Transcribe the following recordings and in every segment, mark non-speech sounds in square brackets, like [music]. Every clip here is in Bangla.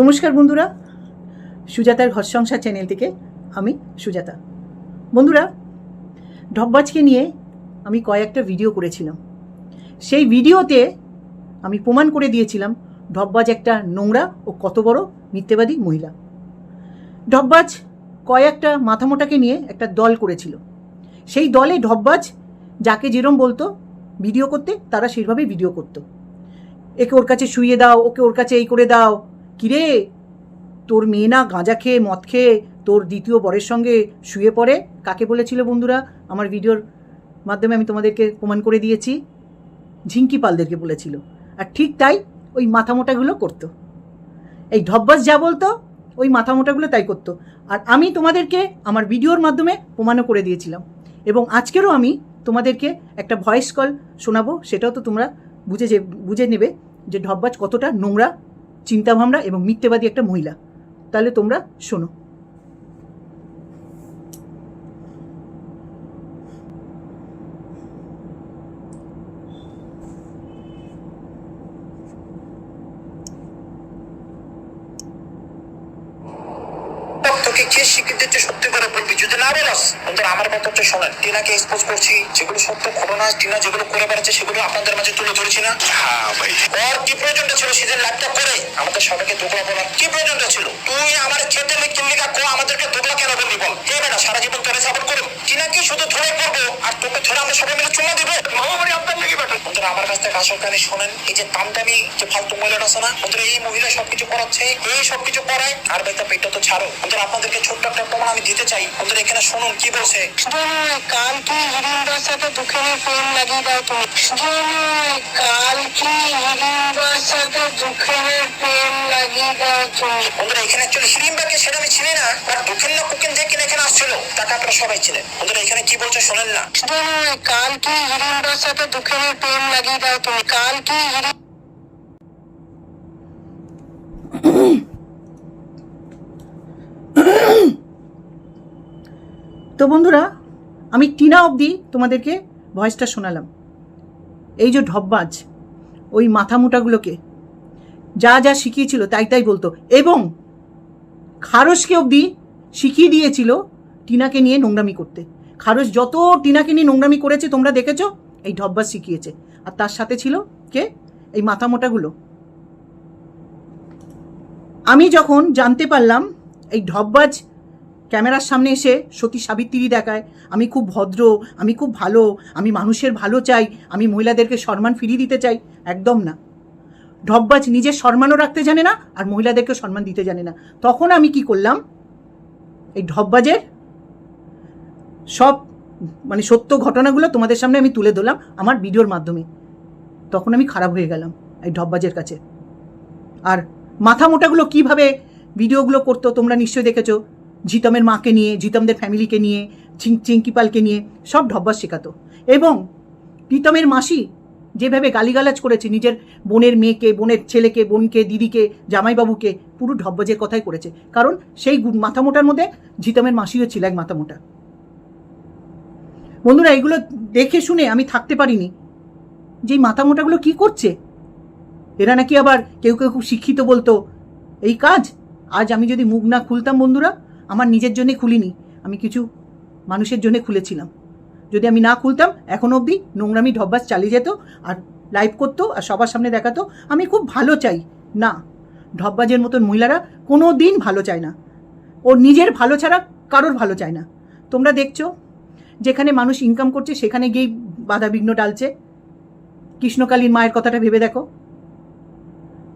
নমস্কার বন্ধুরা। সুজাতার ঘর সংসার চ্যানেল থেকে আমি সুজাতা। বন্ধুরা ঢপবাজকে নিয়ে আমি কয়েকটা ভিডিও করেছিলাম। সেই ভিডিওতে আমি প্রমাণ করে দিয়েছিলাম ঢপবাজ একটা নোংরা ও কত বড় মিথ্যেবাদী মহিলা। ঢপবাজ কয়েকটা মাথামোটাকে নিয়ে একটা দল করেছিল। সেই দলে ঢপবাজ যাকে যেরম বলতো ভিডিও করতে, তারা সেইভাবেই ভিডিও করতো। একে ওর কাছে শুয়ে দাও, ওকে ওর কাছে এই করে দাও কিরে? তোর মেয়ে না গাঁজা খেয়ে, মদ খেয়ে, তোর দ্বিতীয় বরের সঙ্গে শুয়ে পড়ে? কাকে বলেছিল বন্ধুরা? আমার ভিডিওর মাধ্যমে আমি তোমাদেরকে প্রমাণ করে দিয়েছি। ঝিঙ্কি পালদেরকে বলেছিল। আর ঠিক তাই ওই মাথামোটাগুলো করতো। এই ঢব্বাস যা বলতো, ওই মাথামোটাগুলো তাই করতো। আর আমি তোমাদেরকে আমার ভিডিওর মাধ্যমে প্রমাণও করে দিয়েছিলাম। এবং আজকেরও আমি তোমাদেরকে একটা ভয়েস কল শোনাবো, সেটাও তো তোমরা বুঝে যে, বুঝে নেবে যে ঢব্বাজ কতটা নোংরা চিন্তাভাবনা এবং মিথ্যেবাদী একটা মহিলা। তাহলে তোমরা শোনো তোকে কে শিখিয়ে দিচ্ছে সত্যি করে বলবি না ওদের আমার কথা শোনেন টিনাকে এক্সপোজ করছি যেগুলো সত্য ঘটনা টিনা যেগুলো করে বেড়াচ্ছে সেগুলো আপনাদের মাঝে তুলে ধরেছি না? হ্যাঁ ভাই। ওর কি প্রয়োজনটা ছিল সেদিন লাইভটা করে? আমাদের সবাইকে দোকলা বলার কি প্রয়োজনটা ছিল? তুই আমার খেতে মেয়ে কিল্লিকা কো আমাদেরকে দোকলা কেন বললি বল? কে বেটা সারা জীবন তোরে সাপোর্ট করব টিনাকে শুধু ধরে করব আর তোকে ধরে আমরা সবাই মিলে চুমা দিব মহামারী আপনার নাকি বেটা আসল কানে শোনেন এই যে তামদামি যে ফালতু মহিলাটা আছে না ওদের এই মহিলা সবকিছু করাচ্ছে এই সবকিছু করায় আর বেটা পেটটা তো ছাড়ো। ওদের আপনাদেরকে ছোট্ট একটা প্রমাণ আমি দিতে চাই। ওদের এখানে শুনুন কি বলছে? কাল কি হিড়িম্বার সাথে দুঃখের প্রেম লাগিয়ে দাও তুমি। কাল কি হিড়িম্বার সাথে দুঃখের প্রেম লাগিয়ে দাও তুমি। ওদের এখানে অ্যাকচুয়ালি হিরিম্বাকে সেটা আমি চিনি না আর দক্ষিণ না কুকিন থেকে কিনে এখানে আসছিল। তাকে আপনারা সবাই ছিলেন ওদের এখানে কি বলছে শোনেন না। কাল কি হিড়িম্বার সাথে দুঃখের প্রেম লাগিয়ে দাও তুমি? কাল কি [coughs] তো বন্ধুরা আমি টিনা অবধি তোমাদেরকে ভয়েসটা শোনালাম। এই যে ঢব্বাজ ওই মাথা মোটাগুলোকে যা যা শিখিয়েছিল তাই তাই বলতো। এবং খারসকে অবধি শিখিয়ে দিয়েছিল টিনাকে নিয়ে নোংরামি করতে। খারস যত টিনাকে নোংরামি করেছে, তোমরা দেখেছ? এই ঢব্বাজ শিখিয়েছে। আর তার সাথে ছিল কে? এই মাথা মোটাগুলো আমি যখন জানতে পারলাম এই ঢব্বাজ ক্যামেরার সামনে এসে সতী সাবিত্রী দেখায়, আমি খুব ভদ্র, আমি খুব ভালো, আমি মানুষের ভালো চাই, আমি মহিলাদেরকে সম্মান ফিরিয়ে দিতে চাই, একদম না। ঢব্বাজ নিজের সম্মানও রাখতে জানে না, আর মহিলাদেরকে সম্মান দিতে জানে না। তখন আমি কি করলাম? এই ঢব্বাজের সব মানে সত্য ঘটনাগুলো তোমাদের সামনে আমি তুলে ধরলাম আমার ভিডিওর মাধ্যমে। তখন আমি খারাপ হয়ে গেলাম এই ঢব্বাজের কাছে। আর মাথা মোটাগুলো কীভাবে ভিডিওগুলো করতো তোমরা নিশ্চয়ই দেখেছ? জিতমের মাকে নিয়ে, জিতমদের ফ্যামিলিকে নিয়ে, চিং চিঙ্কিপালকে নিয়ে সব ঢব্বাস শেখাতো। এবং প্রীতমের মাসি যেভাবে গালিগালাজ করেছে, নিজের বোনের মেয়েকে, বোনের ছেলেকে, বোনকে, দিদিকে, জামাইবাবুকে, পুরো ঢব্বাজের কথাই করেছে। কারণ সেই মাথামোটার মধ্যে জিতমের মাসিও ছিল এক মাথামোটা বন্ধুরা, এগুলো দেখে শুনে আমি থাকতে পারিনি। যে মাথামোটাগুলো কি করছে? এরা নাকি আবার কেউ কেউ খুব শিক্ষিত বলতো, এই কাজ, আজ আমি যদি মুখ না খুলতাম বন্ধুরা, আমার নিজের জন্যে খুলিনি, আমি কিছু মানুষের জন্য খুলেছিলাম। যদি আমি না খুলতাম, এখন অবধি নোংরামি ঢব্বাস চালিয়ে যেত আর লাইভ করতো আর সবার সামনে দেখাতো, আমি খুব ভালো চাই। না, ঢব্বাজের মতন মহিলারা কোনো দিন ভালো চায় না। ও নিজের ভালো ছাড়া কারোর ভালো চায় না। তোমরা দেখছ যেখানে মানুষ ইনকাম করছে, সেখানে গিয়েই বাধা বিঘ্ন ডালছে কৃষ্ণকালীর মায়ের কথাটা ভেবে দেখো।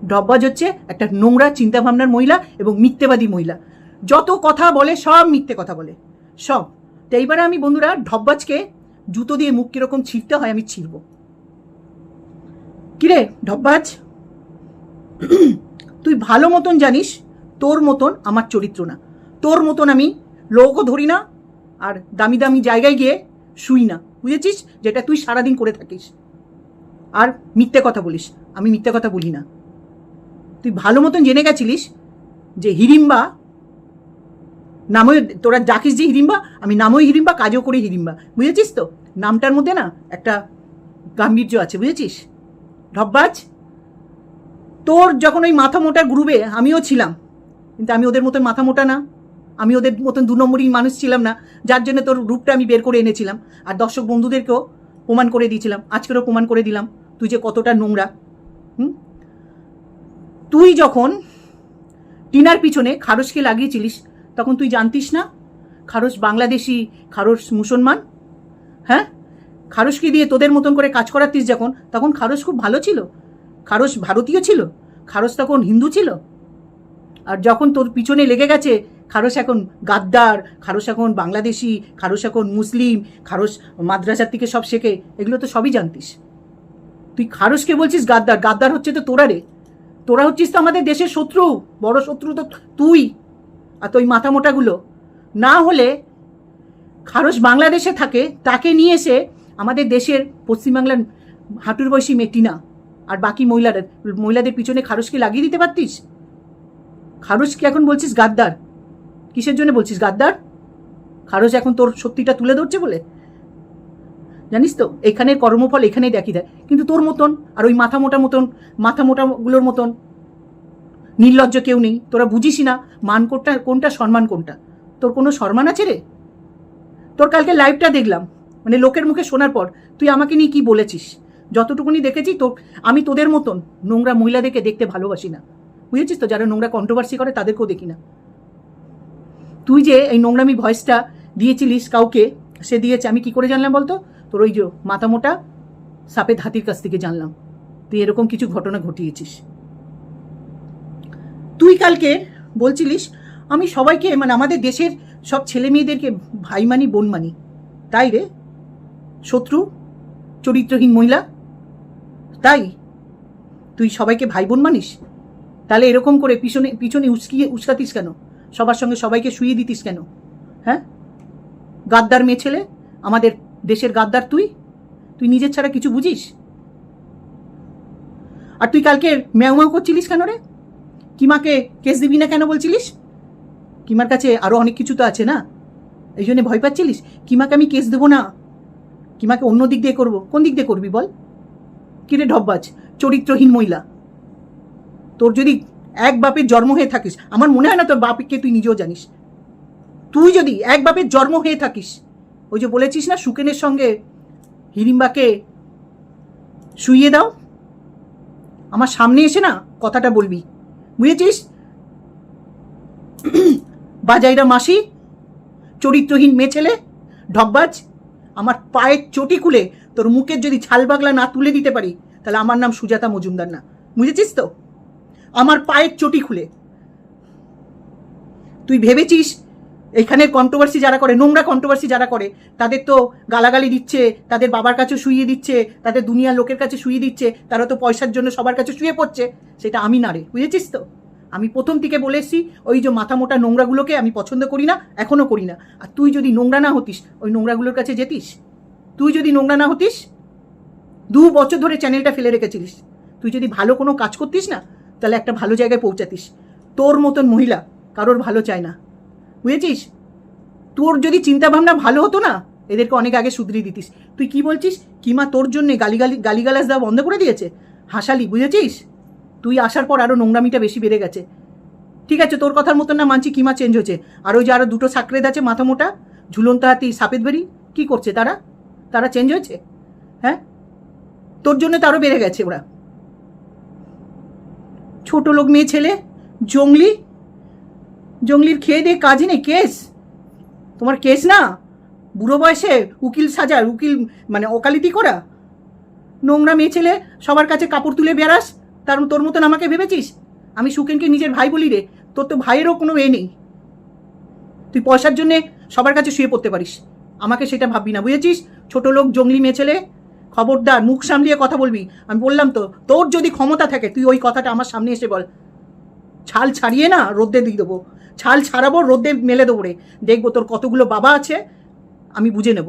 ডব্বাজ হচ্ছে একটা নোংরা চিন্তাভাবনার মহিলা এবং মিথ্যেবাদী মহিলা। যত কথা বলে, সব মিথ্যে কথা বলে। সব। তো এইবারে আমি বন্ধুরা ঢব্বাজকে জুতো দিয়ে মুখ কীরকম ছিঁড়তে হয়, আমি ছিঁড়ব। কিরে ঢব্বাজ [clears throat] তুই ভালো মতন জানিস, তোর মতন আমার চরিত্র না। তোর মতন আমি লোকও ধরি না আর দামি দামি জায়গায় গিয়ে শুই না। বুঝেছিস? যেটা তুই সারাদিন করে থাকিস। আর মিথ্যে কথা বলিস। আমি মিথ্যে কথা বলি না। তুই ভালো মতন জেনে গেছিলিস যে হিড়িম্বা নামও তোরা ডাকিস যে হিড়িম্বা আমি নামই হিড়িম্বা কাজও করি হিড়িম্বা বুঝেছিস তো? নামটার মধ্যে না একটা গাম্ভীর্য আছে, বুঝেছিস? ঢব্বাজ তোর যখন ওই মাথা মোটা গ্রুপে, আমিও ছিলাম। কিন্তু আমি ওদের মতন মাথা মোটা না। আমি ওদের মতন দু নম্বরই মানুষ ছিলাম না, যার জন্য তোর রূপটা আমি বের করে এনেছিলাম। আর দর্শক বন্ধুদেরকেও প্রমাণ করে দিয়েছিলাম, আজকেরও প্রমাণ করে দিলাম, তুই যে কতটা নোংরা। হুম? তুই যখন টিনার পিছনে খারসকে লাগিয়েছিলিস, তখন তুই জানতিস না খারস বাংলাদেশি খারস মুসলমান? হ্যাঁ? খারসকে দিয়ে তোদের মতন করে কাজ করাতিস যখন, তখন খারস খুব ভালো ছিল। খারস ভারতীয় ছিল খারস তখন হিন্দু ছিল। আর যখন তোর পিছনে লেগে গেছে খারস এখন গাদ্দার খারস এখন বাংলাদেশি খারস এখন মুসলিম খারস মাদ্রাসার থেকে সব শেখে, এগুলো তো সবই জানতিস। তুই খারসকে বলছিস গাদ্দার গাদ্দার হচ্ছে তো তোরা রে। তোরা হচ্ছিস তো আমাদের দেশের শত্রু, বড় শত্রু তো তুই আর তুই মাথা মোটাগুলো না হলে খারস বাংলাদেশে থাকে, তাকে নিয়ে এসে আমাদের দেশের পশ্চিমবাংলার হাঁটুর বয়সী মেটিনা আর বাকি মহিলাদের মহিলাদের পিছনে খারসকে লাগিয়ে দিতে পারতিস? খারসকে এখন বলছিস গাদ্দার। কিসের জন্য বলছিস গাদ্দার? খারস এখন তোর সত্যিটা তুলে ধরছে বলে? জানিস তো, এখানের কর্মফল এখানেই দেখি দেয়। কিন্তু তোর মতন, আর ওই মাথা মোটা মতন, মাথা মোটাগুলোর মতন নির্লজ্জ কেউ নেই। তোরা বুঝিস না মান কোনটা কোনটা সম্মান কোনটা। তোর কোনো সম্মান আছে রে? তোর কালকে লাইভটা দেখলাম। মানে লোকের মুখে শোনার পর তুই আমাকে নিয়ে কি বলেছিস? যতটুকুনি দেখেছি তোর, আমি তোদের মতন নোংরা মহিলাদেরকে দেখতে ভালোবাসি না। বুঝেছিস তো, যারা নোংরা কন্ট্রোভার্সি করে তাদেরকেও দেখি না। তুই যে এই নোংরামি ভয়েসটা দিয়েছিলিস কাউকে, সে দিয়েছে, আমি কি করে জানলাম বলতো? তোর ওই যে মাথা মোটা সাপেদ হাতির কাছ থেকে জানলাম। তুই এরকম কিছু ঘটনা ঘটিয়েছিস। তুই কালকে বলছিলিস, আমি সবাইকে মানে আমাদের দেশের সব ছেলে মেয়েদেরকে ভাই মানি, বোন মানি। তাই রে? শত্রু? চরিত্রহীন মহিলা? তাই? তুই সবাইকে ভাই বোন মানিস? তাহলে এরকম করে পিছনে পিছনে উস্কিয়ে উস্কাতিস কেন? সবার সঙ্গে সবাইকে শুয়ে দিতিস কেন? হ্যাঁ? গাদ্দার মেয়ে ছেলে, আমাদের দেশের গাদ্দার তুই? তুই নিজের ছাড়া কিছু বুঝিস? আর তুই কালকে ম্যাও করছিলিস কেন রে? কিমাকে কেস দিবি না কেন বলছিলিস? কিমার কাছে আরও অনেক কিছু তো আছে না? এই জন্য ভয় পাচ্ছিলিস? কিমাকে আমি কেস দেবো না? কিমাকে অন্য দিক দিয়ে করব? কোন দিক দিয়ে করবি বল? কিরে ঢব্বাজ, চরিত্রহীন মহিলা। তোর যদি এক বাপের জন্ম হয়ে থাকিস। আমার মনে হয় না তোর বাপকে তুই নিজেও জানিস। তুই যদি এক বাপের জন্ম হয়ে থাকিস, ওই যে বলেছিস না সুকেনের সঙ্গে হিড়িম্বাকে শুইয়ে দাও? আমার সামনে এসে না কথাটা বলবি। বুঝেছিস? বাজাইরা মাসি, চরিত্রহীন মেয়ে ছেলে ঢব্বাজ আমার পায়ের চটি খুলে তোর মুখের যদি ছাল বাগলা না তুলে দিতে পারি, তাহলে আমার নাম সুজাতা মজুমদার না। বুঝেছিস তো? আমার পায়ের চটি খুলে। তুই ভেবেছিস এখানে কন্ট্রোভার্সি যারা করে, নোংরা কন্ট্রোভার্সি যারা করে, তাদের তো গালাগালি দিচ্ছে, তাদের বাবার কাছে শুইয়ে দিচ্ছে, তাদের দুনিয়ার লোকের কাছে শুইয়ে দিচ্ছে, তারা তো পয়সার জন্য সবার কাছে শুয়ে পড়ছে। সেটা আমি না রে, বুঝেছিস তো? আমি প্রথম থেকে বলে এসছি, ওই যে মাথা মোটা নোংরাগুলোকে আমি পছন্দ করি না এখনও করি না। আর তুই যদি নোংরা না হতিস, ওই নোংরাগুলোর কাছে যেতিস? তুই যদি নোংরা না হতিস, দু বছর ধরে চ্যানেলটা ফেলে রেখেছিলিস। তুই যদি ভালো কোনো কাজ করতিস না তাহলে একটা ভালো জায়গায় পৌঁছাতিস। তোর মতন মহিলা কারোর ভালো চায় না। বুঝেছিস? তোর যদি চিন্তাভাবনা ভালো হতো না, এদেরকে অনেক আগে শুধরিয়ে দিতিস। তুই কি বলছিস? কিমা তোর জন্যে গালিগালি, গালিগালাজ দেওয়া বন্ধ করে দিয়েছে? হাসালি, বুঝেছিস? তুই আসার পর আরও নোংরামিটা বেশি বেড়ে গেছে। ঠিক আছে, তোর কথার মতন না মানছি কিমা চেঞ্জ হয়েছে। আর ওই যে আরও দুটো সাকরেদ আছে মাথা মোটা, ঝুলন্ত হাতি, সাপেদ বেরি কী করছে তারা? তারা চেঞ্জ হয়েছে? হ্যাঁ? তোর জন্য তো আরও বেড়ে গেছে ওরা। ছোট লোক মেয়ে ছেলে? জঙ্গলি? জঙ্গলির খেয়ে দিয়ে কাজ নেই, কেস? তোমার কেস না? বুড়ো বয়সে উকিল সাজার উকিল মানে ওকালিতি করা? নোংরা মেয়ে ছেলে সবার কাছে কাপড় তুলে বেড়াস? তার তোর মতন আমাকে ভেবেছিস? আমি সুকেনকে নিজের ভাই বলি রে, তোর তো ভাইয়েরও কোনো এ নেই। তুই পয়সার জন্যে সবার কাছে শুয়ে পড়তে পারিস। আমাকে সেটা ভাববি না, বুঝেছিস? ছোট লোক, জঙ্গলি মেয়ে ছেলে খবরদার, মুখ সামলিয়ে কথা বলবি। আমি বললাম তো, তোর যদি ক্ষমতা থাকে, তুই ওই কথাটা আমার সামনে এসে বল। ছাল ছাড়িয়ে না রোদ্দে দিয়ে দেবো। ছাল ছাড়াবো, রোদ্দে মেলে দেবো রে। দেখব তোর কতগুলো বাবা আছে, আমি বুঝে নেব।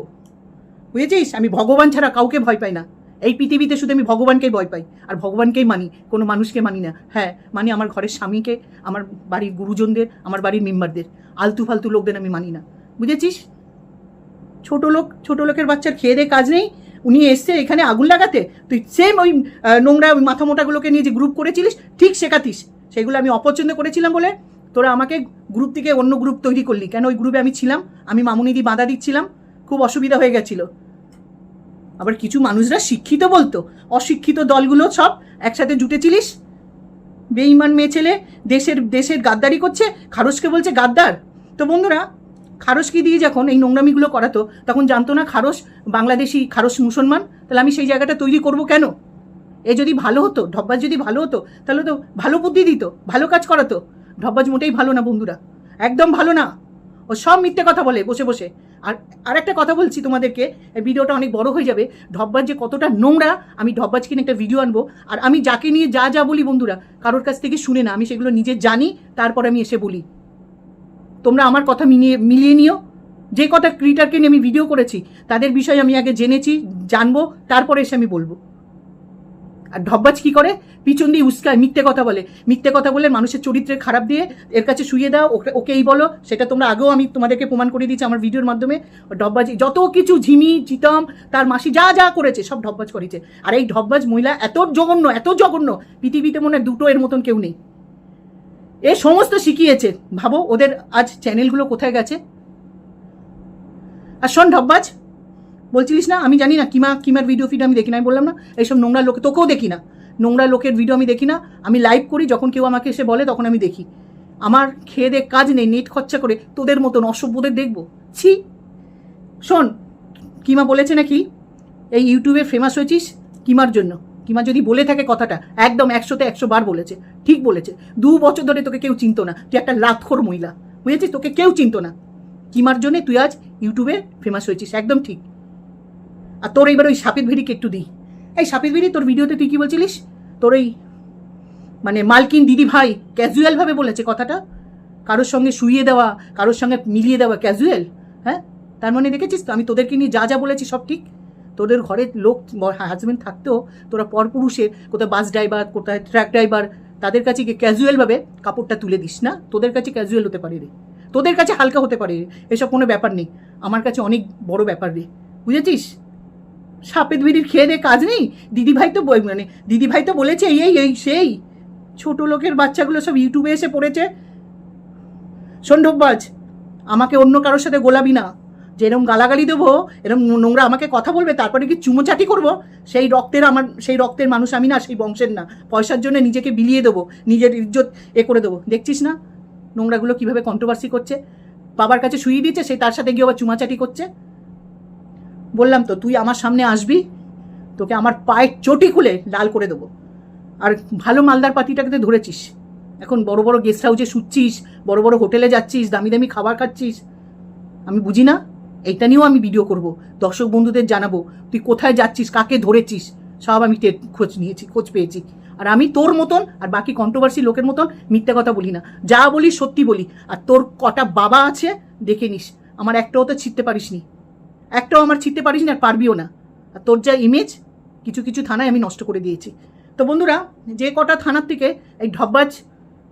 বুঝেছিস? আমি ভগবান ছাড়া কাউকে ভয় পাই না। এই পৃথিবীতে শুধু আমি ভগবানকেই ভয় পাই, আর ভগবানকেই মানি, কোনো মানুষকে মানি না। হ্যাঁ মানি আমার ঘরের স্বামীকে, আমার বাড়ির গুরুজনদের, আমার বাড়ির মেম্বারদের। আলতু ফালতু লোকদের আমি মানি না। বুঝেছিস? ছোট লোক, ছোট লোকের বাচ্চার খেয়ে দিয়ে কাজ নেই। উনি এসছে এখানে আগুন লাগাতে। তুই সেম ওই নোংরা ওই মাথা মোটাগুলোকে নিয়ে যে গ্রুপ করেছিলিস, ঠিক শেখাতিস। সেগুলো আমি অপছন্দ করেছিলাম বলে তোরা আমাকে গ্রুপ থেকে অন্য গ্রুপ তৈরি করলি। কেন ওই গ্রুপে আমি ছিলাম? আমি মামুনিদি বাঁধা দিচ্ছিলাম। খুব অসুবিধা হয়ে গেছিল। আবার কিছু মানুষরা শিক্ষিত বলতো, অশিক্ষিত দলগুলো সব একসাথে জুটেছিলিস। বেঈমান মেয়ে ছেলে দেশের দেশের গাদ্দারি করছে খারসকে বলছে গাদ্দার। তো বন্ধুরা খারসকে দিয়ে যখন এই নোংরামিগুলো করাতো, তখন জানতো না খারস বাংলাদেশি খারস মুসলমান? তাহলে আমি সেই জায়গাটা তৈরি করব কেন? এ যদি ভালো হতো ঢব্বাজ যদি ভালো হতো, তাহলে তো ভালো বুদ্ধি দিত, ভালো কাজ করাতো। ঢব্বাজ মোটেই ভালো না, বন্ধুরা। একদম ভালো না। ও সব মিথ্যে কথা বলে, বসে বসে। আর আর একটা কথা বলছি তোমাদেরকে ভিডিওটা অনেক বড় হয়ে যাবে। ঢব্বাজ যে কতটা নোংরা, আমি ঢব্বাজকে কিনে একটা ভিডিও আনব। আর আমি যাকে নিয়ে যা যা বলি, বন্ধুরা, কারোর কাছ থেকে শুনে না, আমি সেগুলো নিজে জানি, তারপর আমি এসে বলি। তোমরা আমার কথা মিলিয়ে মিলিয়ে নিও। যে কটা ক্রিয়েটারকে নিয়ে আমি ভিডিও করেছি, তাদের বিষয়ে আমি আগে জেনেছি, জানব, তারপরে এসে আমি বলব। আর ঢব্বাজ কি করে? পিছন দিয়ে উস্কায়, মিথ্যে কথা বলে। মিথ্যে কথা বলে মানুষের চরিত্রের খারাপ দিয়ে এর কাছে শুয়ে দাও, ওকে ওকেই বলো। সেটা তোমরা আগেও আমি তোমাদেরকে প্রমাণ করে দিয়েছি আমার ভিডিওর মাধ্যমে। ঢব্বাজ, যত কিছু ঝিমি চিতম তার মাসি যা যা করেছে, সব ঢব্বাজ করেছে। আর এই ঢব্বাজ মহিলা এত জঘন্য এত জঘন্য, পৃথিবীতে মনে হয় দুটো এর মতন কেউ নেই। এ সমস্ত শিখিয়েছে। ভাবো, ওদের আজ চ্যানেলগুলো কোথায় গেছে? আর শোন ঢব্বাজ, বলছিলিস না, আমি জানি না কিমা, কিমার ভিডিও ফিড আমি দেখি না, আমি বললাম না, এইসব নোংরা লোক, তোকেও দেখি না। নোংরা লোকের ভিডিও আমি দেখি না, আমি লাইভ করি, যখন কেউ আমাকে এসে বলে, তখন আমি দেখি। আমার খেয়ে দেখ কাজ নেই, নেট খরচা করে, তোদের মতন অসভ্যদের দেখব। ছি! শোন, কিমা বলেছে নাকি, এই ইউটিউবে ফেমাস হয়েছিস কিমার জন্য? কিমা যদি বলে থাকে কথাটা, একদম একশোতে একশো বার বলেছে, ঠিক বলেছে। দু বছর ধরে তোকে কেউ চিনতো না, তুই একটা লাতখোর মহিলা, বুঝেছিস? তোকে কেউ চিনতো না। কিমার জন্যে তুই আজ ইউটিউবে ফেমাস হয়েছিস, একদম ঠিক। আর তোর এইবার ওই সাপের ভিড়িকে একটু দিই। এই সাপের ভিড়ি, তোর ভিডিওতে তুই কি বলছিলিস? তোর ওই মানে মালকিন দিদি ভাই ক্যাজুয়ালভাবে বলেছে কথাটা। কারোর সঙ্গে শুইয়ে দেওয়া, কারোর সঙ্গে মিলিয়ে দেওয়া ক্যাজুয়াল হ্যাঁ? তার মানে দেখেছিস তো, আমি তোদেরকে নিয়ে যা যা বলেছি সব ঠিক? তোদের ঘরের লোক হাজব্যান্ড থাকতেও তোরা পরপুরুষের কোথায় বাস ড্রাইভার কোথায় ট্রাক ড্রাইভার তাদের কাছে গিয়ে ক্যাজুয়ালভাবে কাপড়টা তুলে দিস, না? তোদের কাছে ক্যাজুয়াল হতে পারে রে। তোদের কাছে হালকা হতে পারে এসব কোনো ব্যাপার নেই। আমার কাছে অনেক বড় ব্যাপার রে। বুঝেছিস? সাপেদ বিড়ির খেয়ে দে, কাজ নেই। দিদিভাই তো মানে দিদিভাই তো বলেছে, এই এই সেই। ছোট লোকের বাচ্চাগুলো সব ইউটিউবে এসে পড়েছে। শোন ঢোকবাজ আমাকে অন্য কারোর সাথে গোলাবি না। যে এরম গালাগালি দেবো, এরম নোংরা আমাকে কথা বলবে, তারপরে কি চুমোচাটি করব? সেই রক্তের আমার, সেই রক্তের মানুষ আমি না, সেই বংশের না। পয়সার জন্য নিজেকে বিলিয়ে দেবো, নিজের ইজ্জত এ করে দেবো। দেখছিস না? নোংরাগুলো কীভাবে কন্ট্রোভার্সি করছে? বাবার কাছে শুয়ে দিয়েছে সেই তার সাথে গিয়ে আবার চুমাচাটি করছে? বললাম তো, তুই আমার সামনে আসবি, তোকে আমার পায়ের চটি খুলে লাল করে দেবো। আর ভালো মালদার পাতিটাকে তো ধরেছিস। এখন বড় বড় গেস্ট হাউসে শুচ্ছিস, বড় বড় হোটেলে যাচ্ছিস, দামি দামি খাবার খাচ্ছিস। আমি বুঝি না? এইটা নিয়েও আমি ভিডিও করব। দর্শক বন্ধুদের জানাব, তুই কোথায় যাচ্ছিস, কাকে ধরেছিস? সব আমি খোঁজ নিয়েছি, খোঁজ পেয়েছি। আর আমি তোর মতন আর বাকি কন্ট্রোভার্সি লোকের মতন মিথ্যা কথা বলি না। যা বলি, সত্যি বলি। আর তোর কটা বাবা আছে, দেখে নিস। আমার একটাও তো ছিটতে পারিস নি একটাও আমার ছিটতে পারিস না আর পারবিও না। আর তোর যা ইমেজ কিছু কিছু থানায় আমি নষ্ট করে দিয়েছি। তো বন্ধুরা, যে কটা থানার থেকে এই ঢব্বাজ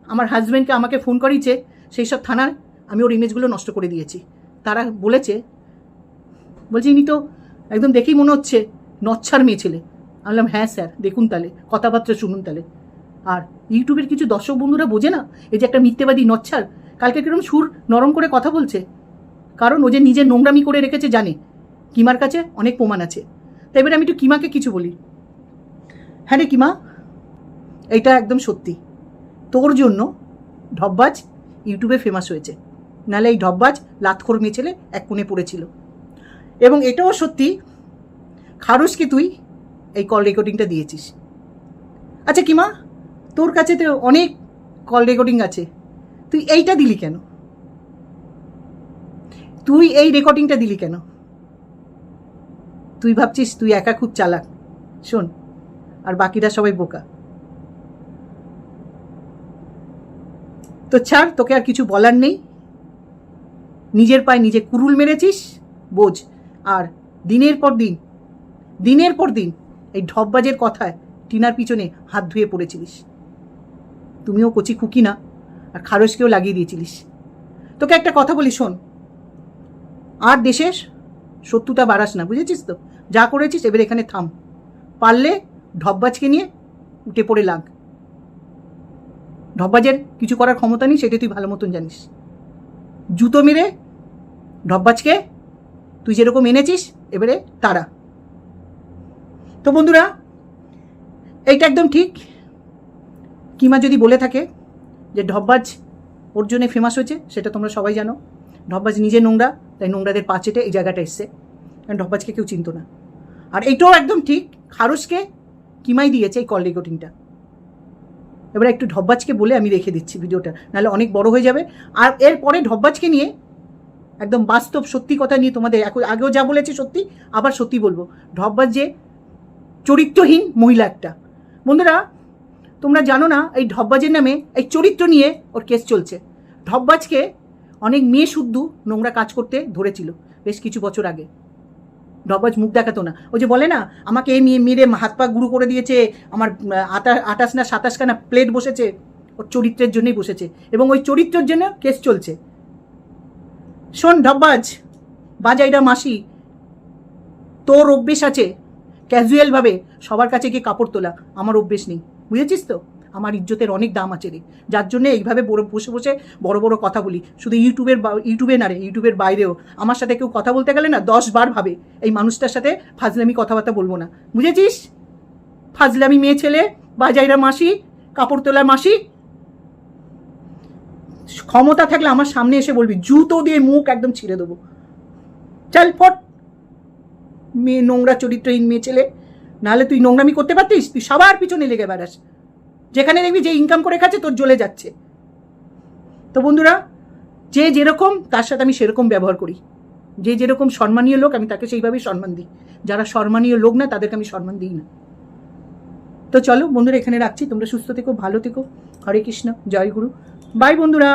আমার হাজব্যান্ডকে আমাকে ফোন করিয়েছে সেই সব থানার আমি ওর ইমেজগুলো নষ্ট করে দিয়েছি। তারা বলেছে বলছি, ইনি তো একদম দেখেই মনে হচ্ছে নচ্ছার মেয়ে ছেলে। আমি বললাম হ্যাঁ স্যার, দেখুন তাহলে, কথাবার্তা শুনুন তাহলে। আর ইউটিউবের কিছু দর্শক বন্ধুরা বোঝে না এই যে একটা মিথ্যেবাদী নচ্ছার, কালকে কীরকম সুর নরম করে কথা বলছে। কারণ ও যে নিজের নোংরামি করে রেখেছে জানে, কিমার কাছে অনেক প্রমাণ আছে। তাই এবারে আমি একটু কিমাকে কিছু বলি। হ্যাঁ রে কিমা, এইটা একদম সত্যি। তোর জন্য ঢব্বাজ ইউটিউবে ফেমাস হয়েছে। নাহলে এই ঢব্বাজ লাতখোর মেয়ে ছেলে এক কোণে পড়েছিল। এবং এটাও সত্যি খারুসকে তুই এই কল রেকর্ডিংটা দিয়েছিস। আচ্ছা কিমা, তোর কাছে তো অনেক কল রেকর্ডিং আছে, তুই এইটা দিলি কেন? তুই এই রেকর্ডিংটা দিলি কেন? তুই ভাবছিস তুই একা খুব চালাক। শোন, আর বাকিরা সবাই বোকা। তো ছাড়, তোকে আর কিছু বলার নেই। নিজের পায়ে নিজে কুরুল মেরেছিস, বোঝ। আর দিনের পর দিন, দিনের পর দিন এই ঢপবাজের কথায় টিনার পিছনে হাত ধুয়ে পড়েছিলিস। তুমিও কচি খুকি না, আর খারসকেও লাগিয়ে দিয়েছিলিস। তোকে একটা কথা বলি, শোন। আর দেশের শত্রুতা বাড়াস না, বুঝেছিস তো? যা করেছিস, এবার এখানে থাম। পারলে ঢপবাজকে নিয়ে উঠে পড়ে লাগ। ঢপবাজের কিছু করার ক্ষমতা নেই, সেটা তুই ভালো মতন জানিস। জুতো মেরে ঢপবাজকে তুই যেরকম এনেছিস, এবারে তারা। তো বন্ধুরা, এইটা একদম ঠিক। কিমা যদি বলে থাকে যে ঢপবাজ ওর জন্যে ফেমাস হয়েছে, সেটা তোমরা সবাই জানো। ঢপবাজ নিজে নোংরা, তাই নোংরাদের পাচেটে এই জায়গাটা এসছে। কারণ ঢপবাজকে কেউ চিনতো না। আর এইটাও একদম ঠিক খারসকে কিমাই দিয়েছে এই কল রেকর্ডিংটা এবার একটু ঢব্বাজকে বলে আমি রেখে দিচ্ছি ভিডিওটা, নাহলে অনেক বড় হয়ে যাবে। আর এরপরে ঢব্বাজকে নিয়ে একদম বাস্তব সত্যি কথা নিয়ে তোমাদের আগেও যা বলেছি সত্যি, আবার সত্যি বলব। ঢব্বাজ যে চরিত্রহীন মহিলা একটা। বন্ধুরা, তোমরা জানো না, এই ঢব্বাজের নামে এই চরিত্র নিয়ে ওর কেস চলছে। ঢব্বাজকে অনেক মেয়ে শুদ্ধ নোংরা কাজ করতে ধরেছিল বেশ কিছু বছর আগে। ঢব্বাজ মুখ দেখাতো না। ও যে বলে না, আমাকে এই মেয়ে মেরে হাত পা গুঁড়ো করে দিয়েছে, আমার আটা আটাশ না সাতাশ খানা প্লেট বসেছে, ওর চরিত্রের জন্যই বসেছে। এবং ওই চরিত্রের জন্য কেস চলছে। শোন ঢব্বাজ বাজাইরা মাসি। তোর অভ্যেস আছে ক্যাজুয়ালভাবে সবার কাছে গিয়ে কাপড় তোলা। আমার অভ্যেস নেই। বুঝেছিস তো? আমার ইজ্জতের অনেক দাম আছে রে। যার জন্য এইভাবে বড় বসে বসে বড় বড় কথা বলি। শুধু ইউটিউবের ইউটিউবে না রে ইউটিউবের বাইরেও। আমার সাথে কেউ কথা বলতে গেলে না দশ বার ভাবে। এই মানুষটার সাথে ফাজলামি কথাবার্তা বলব না। বুঝেছিস? ফাজলামি মেয়ে ছেলে বাজাইরা মাসি, কাপড় তোলার মাসি ক্ষমতা থাকলে আমার সামনে এসে বলবি, জুতো দিয়ে মুখ একদম ছিঁড়ে দেবো। চল ফট মেয়ে, নোংরা চরিত্রহীন মেয়ে ছেলে। নাহলে তুই নোংরামি করতে পারতিস? তুই সবার পিছনে লেগে বেড়াস। যেখানে দেখবি যে ইনকাম করে খাচ্ছে, তোর জ্বলে যাচ্ছে। তো বন্ধুরা, যে যেরকম, তার সাথে আমি সেরকম ব্যবহার করি। যে যেরকম সম্মানীয় লোক, আমি তাকে সেইভাবেই সম্মান দিই। যারা সম্মানীয় লোক না, তাদেরকে আমি সম্মান দিই না। তো চলো, বন্ধুরা, এখানে রাখছি। তোমরা সুস্থ থেকো, ভালো থেকো। হরে কৃষ্ণ, জয় গুরু। বাই বন্ধুরা।